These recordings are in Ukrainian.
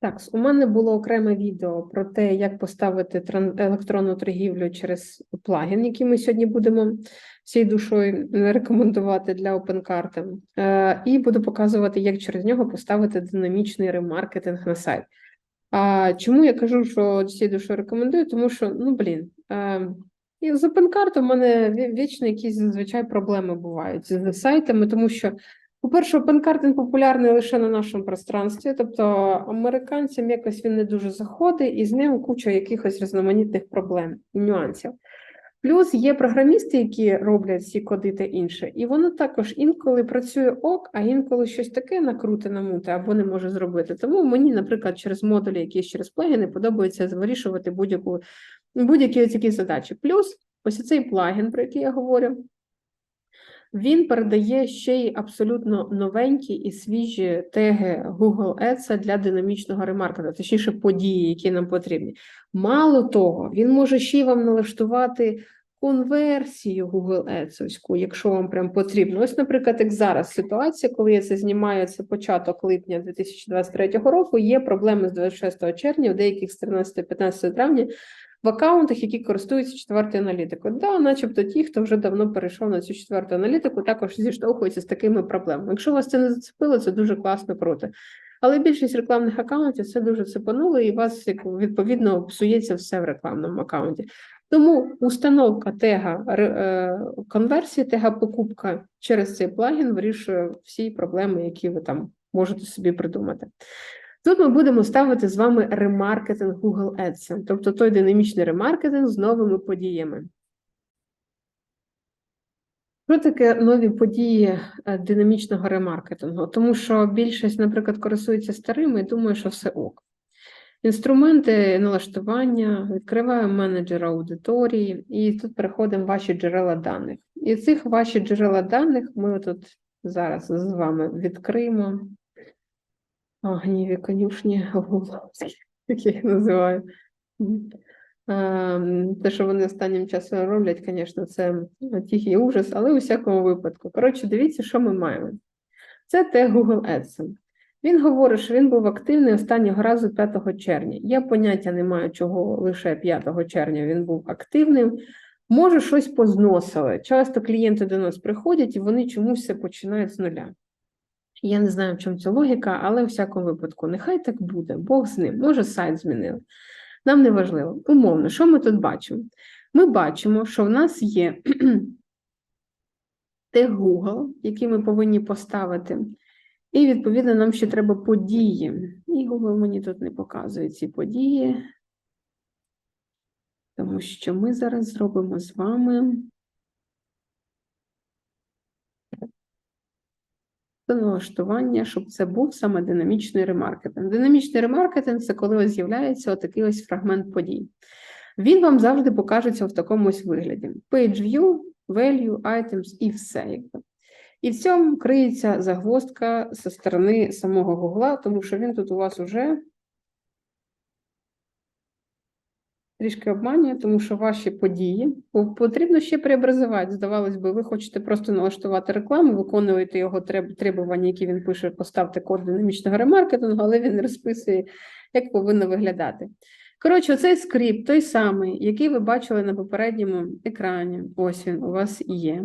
Так, у мене було окреме відео про те, як поставити електронну торгівлю через плагін, який ми сьогодні будемо всією душою рекомендувати для. Е, І буду показувати, як через нього поставити динамічний ремаркетинг на сайт. А чому я кажу, що всією душою рекомендую? Тому що, ну блін, е, і з OpenCart у мене ві- вічно якісь зазвичай проблеми бувають з сайтами, тому що по-перше, панкартинг популярний лише на нашому пространстві, тобто американцям якось він не дуже заходить, і з ним куча якихось різноманітних проблем і нюансів. Плюс є програмісти, які роблять ці коди та інше, і воно також інколи працює ок, а інколи щось таке накрути намуте або не може зробити. Тому мені, наприклад, через модулі, якісь через плагіни, подобається вирішувати будь-які такі задачі. Плюс ось цей плагін, про який я говорю. Він передає ще й абсолютно новенькі і свіжі теги Google Ads для динамічного ремаркетингу, точніше події, які нам потрібні. Мало того, він може ще й вам налаштувати конверсію Google Ads, якщо вам прям потрібно. Ось, наприклад, як зараз ситуація, коли я це знімаю, це початок липня 2023 року, є проблеми з 26 червня, у деяких з 13-15 травня в аккаунтах, які користуються четвертою аналітикою. Да, начебто ті, хто вже давно перейшов на цю четверту аналітику, також зіштовхуються з такими проблемами. Якщо вас це не зацепило, це дуже класно круто. Але більшість рекламних аккаунтів це дуже цепануло, і у вас відповідно псується все в рекламному аккаунті. Тому установка тега е, конверсії, тега покупка через цей плагін вирішує всі проблеми, які ви там можете собі придумати. Тут ми будемо ставити з вами ремаркетинг Google Ads, тобто той динамічний ремаркетинг з новими подіями. Що таке нові події е, динамічного ремаркетингу? Тому що більшість, наприклад, користується старими і думає, що все ок. Інструменти налаштування, відкриваємо менеджера аудиторії, і тут переходимо в ваші джерела даних. І цих ваші джерела даних ми тут зараз з вами відкриємо. О, гніві конюшні Гугловські, як я їх називаю. Ем, Те, що вони останнім часом роблять, звісно, це тихий ужас, але у всякому випадку. Коротше, дивіться, що ми маємо. Це те Google Ads. Він говорить, що він був активний останнього разу 5 червня. Я поняття не маю, чого лише 5 червня він був активним. Може, щось позносили. Часто клієнти до нас приходять і вони чомусь починають з нуля. Я не знаю, в чому ця логіка, але у всякому випадку, нехай так буде, Бог з ним, може сайт змінили. Нам не важливо. Умовно, що ми тут бачимо? Ми бачимо, що в нас є тег Google, який ми повинні поставити, і, відповідно, нам ще треба події. І Google мені тут не показує ці події, тому що ми зараз зробимо з вами. Це налаштування, щоб це був саме динамічний ремаркетинг. Динамічний ремаркетинг це коли ось з'являється отакий ось фрагмент подій. Він вам завжди покажеться в такому ось вигляді: Page view, value, items і все. І в цьому криється загвоздка зі сторони самого Гугла, тому що він тут у вас уже трішки обманює, тому що ваші події потрібно ще преобразувати. Здавалось би, ви хочете просто налаштувати рекламу, виконуєте його требування, які він пише, поставте код динамічного ремаркетингу, але він розписує, як повинно виглядати. Коротше, оцей скрипт, той самий, який ви бачили на попередньому екрані, ось він у вас є.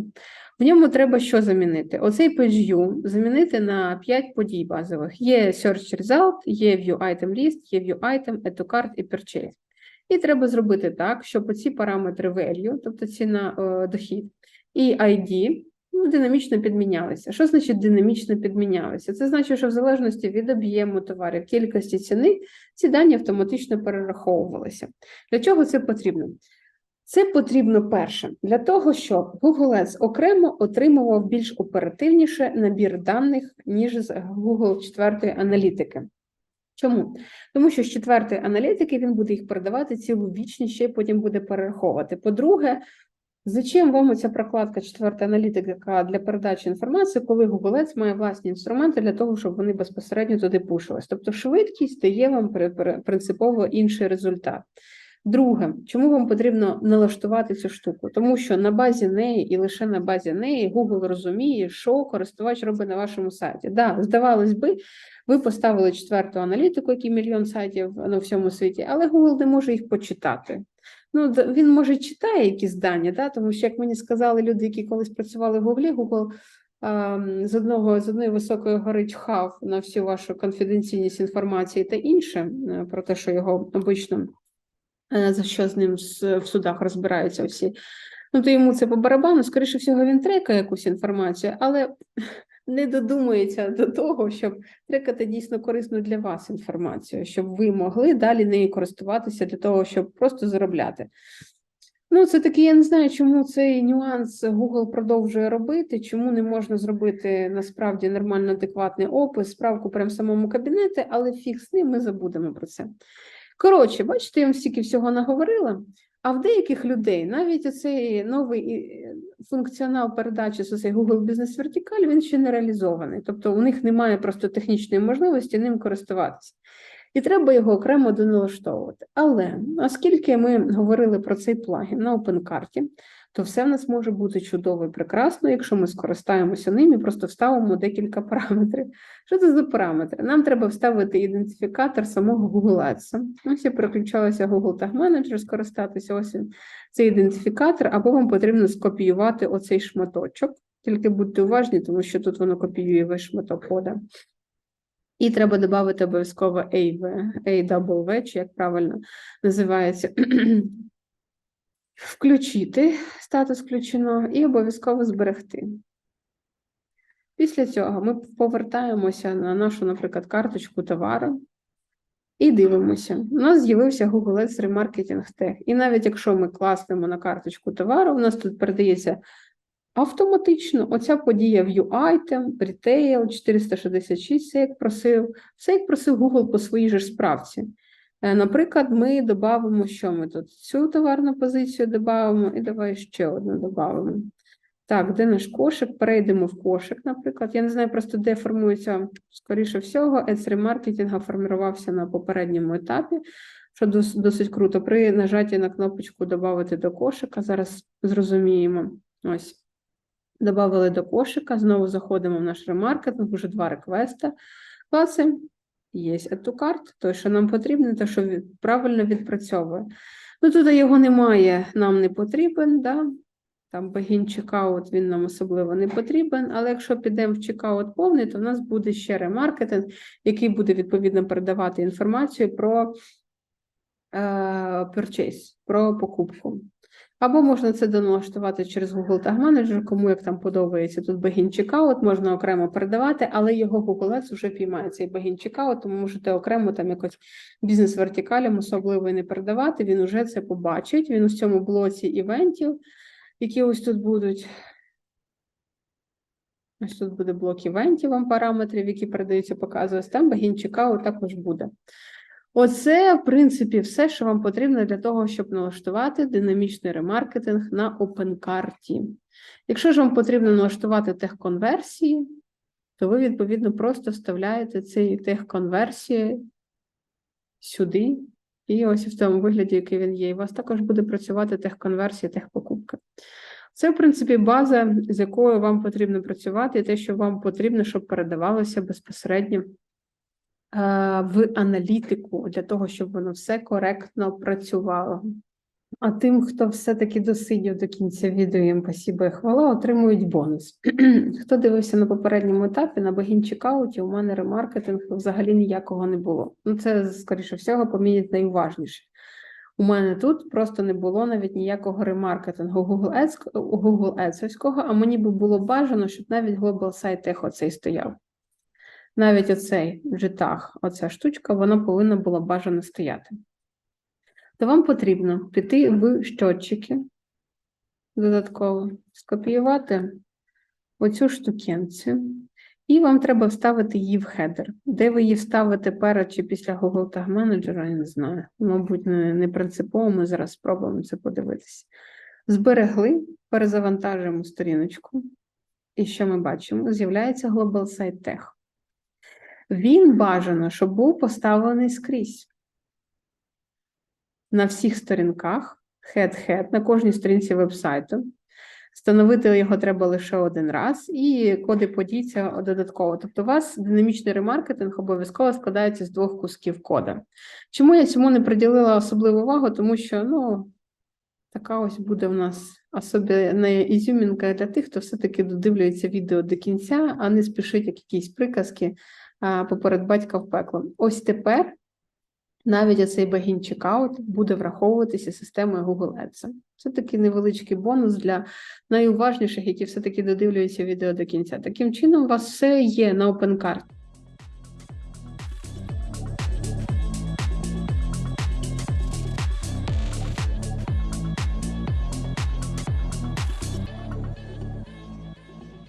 В ньому треба що замінити? Оцей page view замінити на 5 подій базових. Є search result, є view item list, є view item, add і purchase. І треба зробити так, щоб оці параметри value, тобто ціна е, дохід, і ID ну, динамічно підмінялися. Що значить динамічно підмінялися? Це значить, що в залежності від об'єму товарів, кількості ціни, ці дані автоматично перераховувалися. Для чого це потрібно? Це потрібно перше для того, щоб Google Ads окремо отримував більш оперативніше набір даних, ніж з Google 4 аналітики. Чому? Тому що з четвертої аналітики він буде їх передавати цілу вічність, ще й потім буде перераховувати. По-друге, зачем вам ця прокладка четверта аналітика для передачі інформації, коли гуглець має власні інструменти для того, щоб вони безпосередньо туди пушились? Тобто швидкість дає вам при- при- принципово інший результат. Друге, чому вам потрібно налаштувати цю штуку? Тому що на базі неї і лише на базі неї Google розуміє, що користувач робить на вашому сайті. Да, здавалось би, ви поставили четверту аналітику, який мільйон сайтів на всьому світі, але Google не може їх почитати. Ну, він може читає якісь дані, да? тому що, як мені сказали люди, які колись працювали в Google, Google з одного з одної високої гори чхав на всю вашу конфіденційність інформації та інше е, про те, що його обично за що з ним в судах розбираються всі. Ну, то йому це по барабану, скоріше всього, він трекає якусь інформацію, але не додумується до того, щоб трекати дійсно корисну для вас інформацію, щоб ви могли далі нею користуватися для того, щоб просто заробляти. Ну, це такий, я не знаю, чому цей нюанс Google продовжує робити, чому не можна зробити насправді нормально адекватний опис, справку прямо в самому кабінеті, але фіг з ним, ми забудемо про це. Коротше, бачите, я вам стільки всього наговорила, а в деяких людей навіть оцей новий е, функціонал передачі з цей Google Business Vertical, він ще не реалізований. Тобто у них немає просто технічної можливості ним користуватися. І треба його окремо доналаштовувати. Але оскільки ми говорили про цей плагін на OpenCart, то все в нас може бути чудово і прекрасно, якщо ми скористаємося ним і просто вставимо декілька параметрів. Що це за параметри? Нам треба вставити ідентифікатор самого Google Ads. Ось я переключалася Google Tag Manager, скористатися ось цей ідентифікатор, або вам потрібно скопіювати оцей шматочок. Тільки будьте уважні, тому що тут воно копіює весь шматок кода. І треба додати обов'язково AV, AW, чи як правильно називається. Включити статус включено і обов'язково зберегти. Після цього ми повертаємося на нашу, наприклад, карточку товару і дивимося. У нас з'явився Google Ads Remarketing Tag. І навіть якщо ми класнемо на карточку товару, у нас тут передається автоматично оця подія View Item, Retail, 466, все як просив, все як просив Google по своїй же справці. Е, Наприклад, ми додамо, що ми тут? Цю товарну позицію додамо, і давай ще одну додамо. Так, де наш кошик? Перейдемо в кошик, наприклад. Я не знаю просто, де формується, скоріше всього, Ads ремаркетинга формувався на попередньому етапі, що досить круто. При нажатті на кнопочку «Добавити до кошика», зараз зрозуміємо. Ось. Добавили до кошика, знову заходимо в наш ремаркетинг, вже два реквеста. Класи, є cart, той, що нам потрібно, те, що від- правильно відпрацьовує. Ну, тут його немає, нам не потрібен, да? там багін чекаут, він нам особливо не потрібен, але якщо підемо в чекаут повний, то в нас буде ще ремаркетинг, який буде відповідно передавати інформацію про е, purchase, про покупку. Або можна це доналаштувати через Google Tag Manager, кому як там подобається. Тут багін чекаут, можна окремо передавати, але його Google Ads вже піймає цей багін чекаут, тому можете окремо там якось бізнес-вертикалям особливо і не передавати. Він уже це побачить. Він у цьому блоці івентів, які ось тут будуть. Ось тут буде блок івентів вам параметрів, які передаються, показує там багін чекаут також буде. Оце, в принципі, все, що вам потрібно для того, щоб налаштувати динамічний ремаркетинг на OpenCart. Якщо ж вам потрібно налаштувати техконверсії, то ви, відповідно, просто вставляєте цей техконверсії сюди, і ось в тому вигляді, який він є. У вас також буде працювати техконверсія, техпокупка. Це, в принципі, база, з якою вам потрібно працювати, і те, що вам потрібно, щоб передавалося безпосередньо в аналітику для того, щоб воно все коректно працювало. А тим, хто все-таки досидів до кінця відео, їм спасибо і хвала, отримують бонус. хто дивився на попередньому етапі, на богін чекауті, у мене ремаркетинг взагалі ніякого не було. Ну, це, скоріше всього, помітять найуважніше. У мене тут просто не було навіть ніякого ремаркетингу Google Ads, Google Ads, а мені би було бажано, щоб навіть Global Site Tech оцей стояв. Навіть оцей джитах, оця штучка, вона повинна була бажано стояти. То вам потрібно піти в щотчики додатково, скопіювати оцю штукенцію, і вам треба вставити її в хедер. Де ви її вставите перед чи після Google Tag Manager, я не знаю. Мабуть, не, не принципово, ми зараз спробуємо це подивитися. Зберегли, перезавантажуємо сторіночку. І що ми бачимо? З'являється Global Site Tech. Він бажано, щоб був поставлений скрізь. на всіх сторінках, head-head, на кожній сторінці вебсайту. Встановити його треба лише один раз, і коди подій це додатково. Тобто, у вас динамічний ремаркетинг обов'язково складається з двох кусків кода. Чому я цьому не приділила особливу увагу? Тому що ну, така ось буде в нас особливна ізюмінка для тих, хто все-таки додивлюється відео до кінця, а не спішить як якісь приказки поперед батька в пекло. Ось тепер навіть оцей багін чекаут буде враховуватися системою Google Ads. Це такий невеличкий бонус для найуважніших, які все-таки додивлюються відео до кінця. Таким чином, у вас все є на OpenCart.